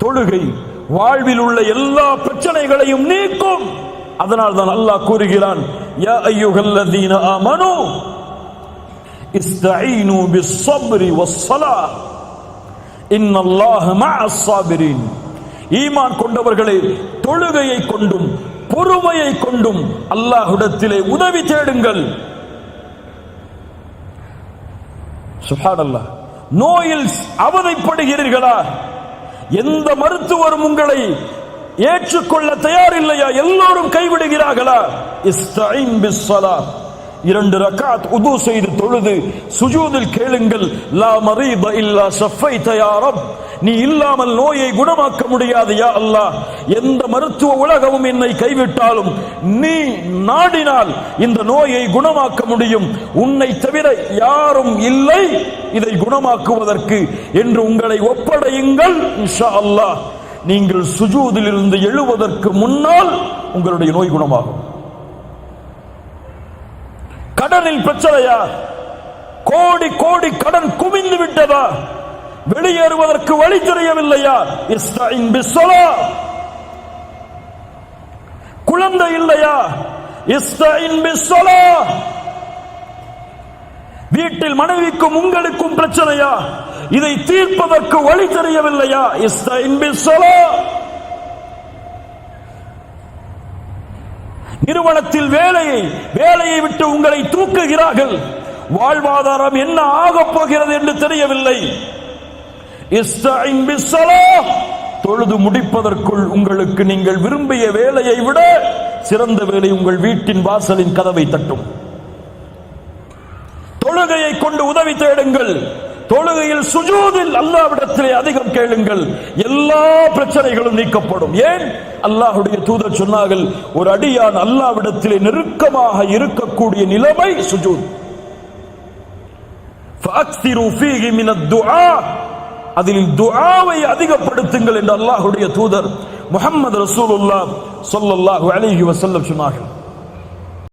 தொழுகை வாழ்வில் உள்ள எல்லா பிரச்சனைகளையும் நீக்கும். அதனால் தான் அல்லாஹ் கூறுகிறான் யா ஐயுகல்லதீன ஆமனு இஸ்தஈனு பிஸ்ஸப்ரி வஸ்ஸலாஹ் இன்னல்லாஹ மஅஸ் ஸாபிரீன் ஈமான் கொண்டவர்களே தொழுகையை கொண்டும் பொறுமையை கொண்டும் அல்லாஹ்விடத்திலே உதவி தேடுங்கள். சுப்ஹானல்லாஹ் நோயில் அவதைப்படுகிறீர்களா எந்த மருத்துவரும் உங்களை ஏற்றுக்கொள்ள தயாரில்லையா? எல்லோரும் கைவிடுகிறார்களா? இஸ்தஈன் பிஸ்ஸலா இரண்டு ரக்காத் உது செய்து தொழுது சுஜூதில் கேளுங்கள் லா மரீத இல்லா சஃபை தயாரம் நீ இல்லாமல் நோயை குணமாக்க முடியாது யா அல்லாஹ். எந்த மருத்துவ உலகமும் என்னை கைவிட்டாலும் நீ நாடினால் இந்த நோயை குணமாக்க முடியும். உன்னை தவிர யாரும் இல்லை இதை குணமாக்குவதற்கு என்று உங்களை ஒப்படையுங்கள் இன்ஷா அல்லாஹ். நீங்கள் சுஜூதில் இருந்து எழுவதற்கு முன்னால் உங்களுடைய நோய் குணமாகும். கடனில் பிரச்சனையா? கோடி கோடி கடன் குவிந்து விட்டதா? வெளியேறுவதற்கு வழி தெரியவில்லையா? இஸ்தாயின் பிஸ்ஸலா குழந்தை இல்லையா? இஸ்தாயின் பிஸ்ஸலா வீட்டில் மனைவிக்கும் உங்களுக்கும் பிரச்சனையா? இதை தீர்ப்பதற்கு வழி தெரியவில்லையா? இஸ்தாயின் பிஸ்ஸலா நிறுவனத்தில் வேலையை வேலையை விட்டு உங்களை தூக்குகிறார்கள். வாழ்வாதாரம் என்ன ஆகப் போகிறது என்று தெரியவில்லை. தொழுது முடிப்பதற்குள் உங்களுக்கு நீங்கள் விரும்பிய வேலையை விட சிறந்த வேலை உங்கள் வீட்டின் வாசலின் கதவை தட்டும். தொழுகையை கொண்டு உதவி தேடுங்கள். தொழுகையில் சுஜூதில் அல்லாவிடத்திலே அதிகம் கேளுங்கள். எல்லா பிரச்சனைகளும் நீக்கப்படும். ஏன்? அல்லாஹுடைய தூதர் சொன்னார்கள் ஒரு அடியான் அல்லாவிடத்திலே நெருக்கமாக இருக்கக்கூடிய நிலைமை சுஜூத். அதில் துஆவை அதிகப்படுத்துங்கள் என்று அல்லாஹுடைய தூதர் முகமது ரசூலுல்லா சொல்லல்லாஹு அலிஹி வசல்லம் சொன்னார்கள்.